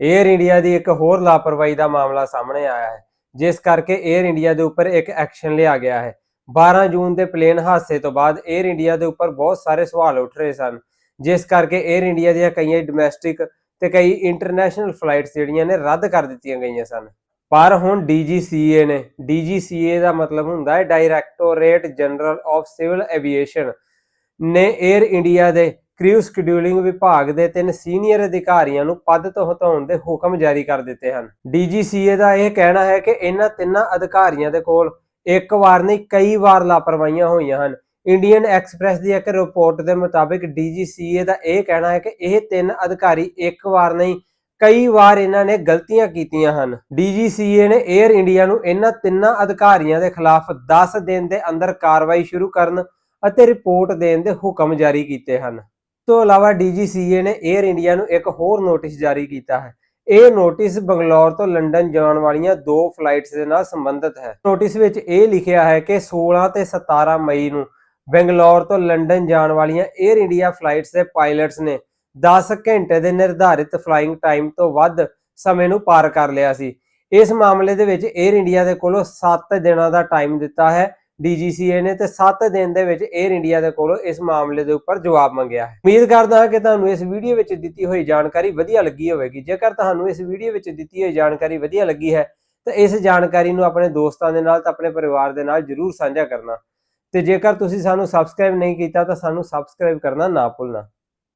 Air India ਦੀ ਇੱਕ ਹੋਰ ਲਾਪਰਵਾਹੀ ਦਾ ਮਾਮਲਾ ਸਾਹਮਣੇ ਆਇਆ ਹੈ, ਜਿਸ ਕਰਕੇ 에ਅਰ ਇੰਡੀਆ ਦੇ ਉੱਪਰ ਇੱਕ ਐਕਸ਼ਨ ਲਿਆ ਗਿਆ ਹੈ। 12 ਜੂਨ ਦੇ ਪਲੇਨ ਹਾਦਸੇ ਤੋਂ ਬਾਅਦ ਏਅਰ ਇੰਡੀਆ ਦੇ ਉੱਪਰ ਬਹੁਤ ਸਾਰੇ ਸਵਾਲ ਉੱਠ ਰਹੇ ਸਨ, ਜਿਸ ਕਰਕੇ ਏਅਰ ਇੰਡੀਆ ਦੀਆਂ ਕਈਆਂ ਡੋਮੈਸਟਿਕ ਤੇ ਕਈ ਇੰਟਰਨੈਸ਼ਨਲ ਫਲਾਈਟਸ ਜਿਹੜੀਆਂ ਨੇ ਰੱਦ ਕਰ ਦਿੱਤੀਆਂ ਗਈਆਂ ਸਨ। ਪਰ ਹੁਣ DGCA ਨੇ DGCA ਦਾ ਮਤਲਬ ਹੁੰਦਾ ਹੈ directorate general of civil aviation ਨੇ 에ਅਰ ਇੰਡੀਆ ਦੇ ਕ੍ਰਿਊ ਸ਼ਡਿਊਲਿੰਗ ਵਿਭਾਗ ਦੇ ਤਿੰਨ ਸੀਨੀਅਰ ਅਧਿਕਾਰੀਆਂ ਨੂੰ ਪਦ ਤੋਂ ਹਟਾਉਣ ਦੇ ਹੁਕਮ ਜਾਰੀ ਕਰ ਦਿੱਤੇ ਹਨ। DGCA ਦਾ ਇਹ ਕਹਿਣਾ ਹੈ ਕਿ ਇਹਨਾਂ ਤਿੰਨਾਂ ਅਧਿਕਾਰੀਆਂ ਦੇ ਕੋਲ ਇੱਕ ਵਾਰ ਨਹੀਂ, ਕਈ ਵਾਰ ਲਾਪਰਵਾਹੀਆਂ ਹੋਈਆਂ ਹਨ। ਇੰਡੀਅਨ ਐਕਸਪ੍ਰੈਸ ਦੀ ਇੱਕ ਰਿਪੋਰਟ ਦੇ ਮੁਤਾਬਿਕ DGCA ਦਾ ਇਹ ਕਹਿਣਾ ਹੈ ਕਿ ਇਹ ਤਿੰਨ ਅਧਿਕਾਰੀ ਇੱਕ ਵਾਰ ਨਹੀਂ, ਕਈ ਵਾਰ ਇਹਨਾਂ ਨੇ ਗਲਤੀਆਂ ਕੀਤੀਆਂ ਹਨ। DGCA ਨੇ 에ਅਰ ਇੰਡੀਆ ਨੂੰ ਇਹਨਾਂ ਤਿੰਨਾਂ ਅਧਿਕਾਰੀਆਂ ਦੇ ਖਿਲਾਫ 10 ਦਿਨ ਦੇ ਅੰਦਰ ਕਾਰਵਾਈ ਸ਼ੁਰੂ ਕਰਨ ਅਤੇ ਰਿਪੋਰਟ ਦੇਣ ਦੇ ਹੁਕਮ ਜਾਰੀ ਕੀਤੇ ਹਨ। ਤੋਂ ਇਲਾਵਾ ਡੀਜੀਸੀਏ ਨੇ 에ਅਰ ਇੰਡੀਆ ਨੂੰ ਇੱਕ ਹੋਰ ਨੋਟਿਸ ਜਾਰੀ ਕੀਤਾ ਹੈ। ਇਹ ਨੋਟਿਸ ਬੰਗਲੌਰ ਤੋਂ ਲੰਡਨ ਜਾਣ ਵਾਲੀਆਂ ਦੋ ਫਲਾਈਟਸ ਦੇ ਨਾਲ ਸੰਬੰਧਿਤ ਹੈ। ਨੋਟਿਸ ਵਿੱਚ ਇਹ ਲਿਖਿਆ ਹੈ ਕਿ 16 ਤੇ 17 ਮਈ ਨੂੰ ਬੰਗਲੌਰ ਤੋਂ ਲੰਡਨ ਜਾਣ ਵਾਲੀਆਂ 에ਅਰ ਇੰਡੀਆ ਫਲਾਈਟਸ ਦੇ ਪਾਇਲਟਸ ਨੇ 10 ਘੰਟੇ ਦੇ ਨਿਰਧਾਰਿਤ ਫਲਾਈਂਗ ਟਾਈਮ ਤੋਂ ਵੱਧ ਸਮੇਂ ਨੂੰ ਪਾਰ ਕਰ ਲਿਆ ਸੀ। ਇਸ ਮਾਮਲੇ ਦੇ ਵਿੱਚ 에ਅਰ ਇੰਡੀਆ ਦੇ ਕੋਲੋਂ 7 ਦਿਨਾਂ ਦਾ ਟਾਈਮ ਦਿੱਤਾ ਹੈ। DGCA ਨੇ ਤੇ 7 ਦਿਨ ਦੇ ਵਿੱਚ 에ਅਰ ਇੰਡੀਆ ਦੇ ਕੋਲੋਂ ਇਸ ਮਾਮਲੇ ਦੇ ਉੱਪਰ ਜਵਾਬ ਮੰਗਿਆ ਹੈ। ਉਮੀਦ ਕਰਦਾ ਹਾਂ ਕਿ ਤੁਹਾਨੂੰ ਇਸ ਵੀਡੀਓ ਵਿੱਚ ਦਿੱਤੀ ਹੋਈ ਜਾਣਕਾਰੀ ਵਧੀਆ ਲੱਗੀ ਹੋਵੇਗੀ। ਜੇਕਰ ਤੁਹਾਨੂੰ ਇਸ ਵੀਡੀਓ ਵਿੱਚ ਦਿੱਤੀ ਹੋਈ ਜਾਣਕਾਰੀ ਵਧੀਆ ਲੱਗੀ ਹੈ, ਤਾਂ ਇਸ ਜਾਣਕਾਰੀ ਨੂੰ ਆਪਣੇ ਦੋਸਤਾਂ ਦੇ ਨਾਲ ਤੇ ਆਪਣੇ ਪਰਿਵਾਰ ਦੇ ਨਾਲ ਜਰੂਰ ਸਾਂਝਾ ਕਰਨਾ। ਤੇ ਜੇਕਰ ਤੁਸੀਂ ਸਾਨੂੰ ਸਬਸਕ੍ਰਾਈਬ ਨਹੀਂ ਕੀਤਾ, ਤਾਂ ਸਾਨੂੰ ਸਬਸਕ੍ਰਾਈਬ ਕਰਨਾ ਨਾ ਭੁੱਲਣਾ।